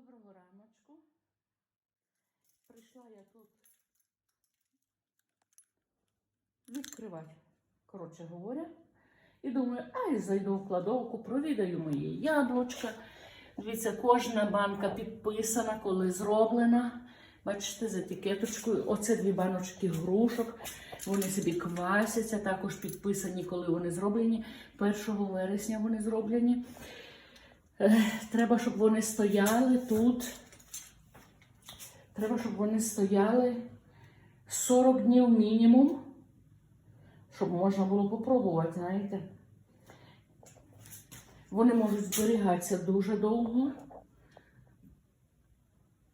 Доброго раночку. Прийшла я тут відкривати, коротше говоря. І думаю, ай, зайду в кладовку, провідаю мої яблучка. Дивіться, кожна банка підписана, коли зроблена. Бачите, з етикеточкою. Оце дві баночки грушок. Вони собі квасяться, також підписані, коли вони зроблені. 1 вересня вони зроблені. Треба, щоб вони стояли тут. Треба, щоб вони стояли 40 днів мінімум, щоб можна було попробувати, знаєте. Вони можуть зберігатися дуже довго.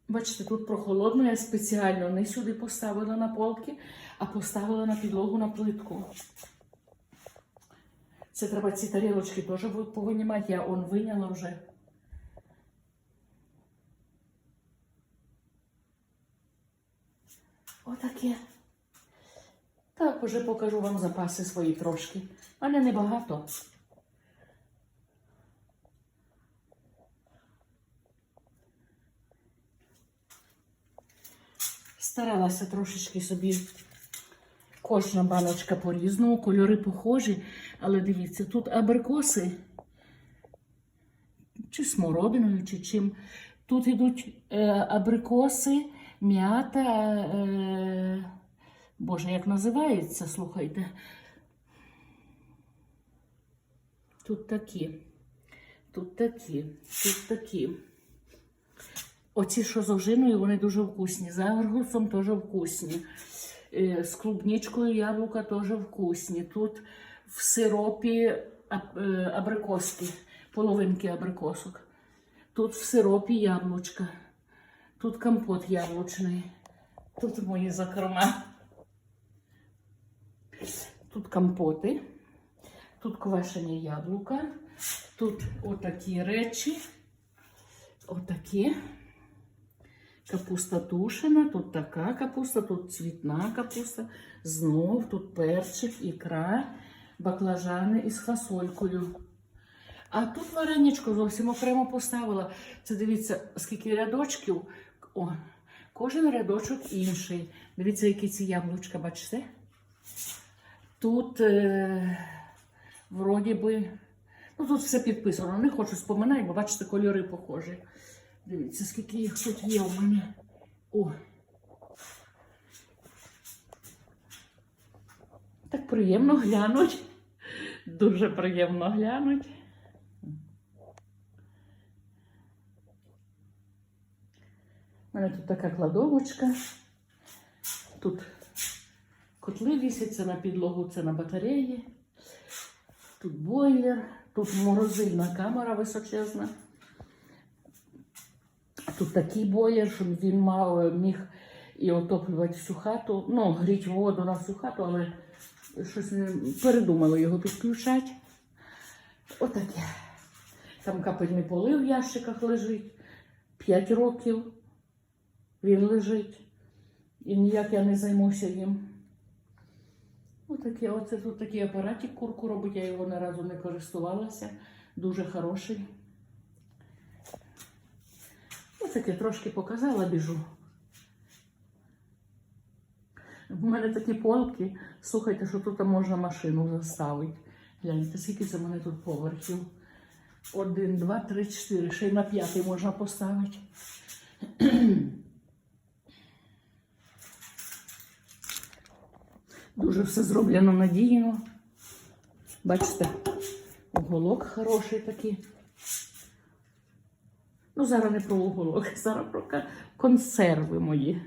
Бачите, тут прохолодно, я спеціально не сюди поставила на полки, а поставила на підлогу на плитку. Це треба ці тарілочки теж ви повинні мати. Я он виняла вже. Отаке. Так, вже покажу вам запаси свої трошки. Але небагато. Старалася трошечки собі кожна баночка по-різному, кольори похожі, але дивіться, тут абрикоси чи смородиною, чи чим. Тут йдуть е, абрикоси, м'ята. Е, Боже, як називається, слухайте. Тут такі, тут такі, тут такі. Оці, що з ожиною, вони дуже вкусні. За аргусом теж вкусні. Е, З клубничкою яблука теж вкусні. Тут в сиропі е, абрикоски, половинки абрикосок. Тут в сиропі яблучка. Тут компот яблучний. Тут мої закрома. Тут компоти. Тут квашені яблука. Тут отакі речі. Отакі. Капуста тушена, тут така капуста, тут цвітна капуста, знов тут перчик, ікра, баклажани із фасолькою. А тут вареничко зовсім окремо поставила. Це дивіться, скільки рядочків. О, кожен рядочок інший. Дивіться, які ці яблучка, бачите? Тут, е, вроді би, ну тут все підписано. Не хочу споминати, бо бачите, кольори похожі. Дивіться, скільки їх тут є у мене. О. Так приємно глянуть. Дуже приємно глянуть. У мене тут така кладовочка. Тут котли вісяться на підлогу, це на батареї. Тут бойлер, тут морозильна камера височезна. Тут такий бойлер, щоб він мав, міг і отоплювати всю хату. Ну, гріть воду на всю хату, але щось не передумали його підключати. Отаке. Там капельний полив в ящиках лежить. П'ять років він лежить. І ніяк я не займуся їм. Отаке, оце тут такий апаратик курку робить, я його ні разу не користувалася. Дуже хороший. Таке трошки показала, біжу. У мене такі полки. Слухайте, що тут можна машину заставити. Гляньте, скільки це в мене тут поверхів. Один, два, три, чотири. Ще й на п'ятий можна поставити. Дуже все зроблено надійно. Бачите, уголок хороший такий. Ну, зараз не про уголок, зараз про консерви мої.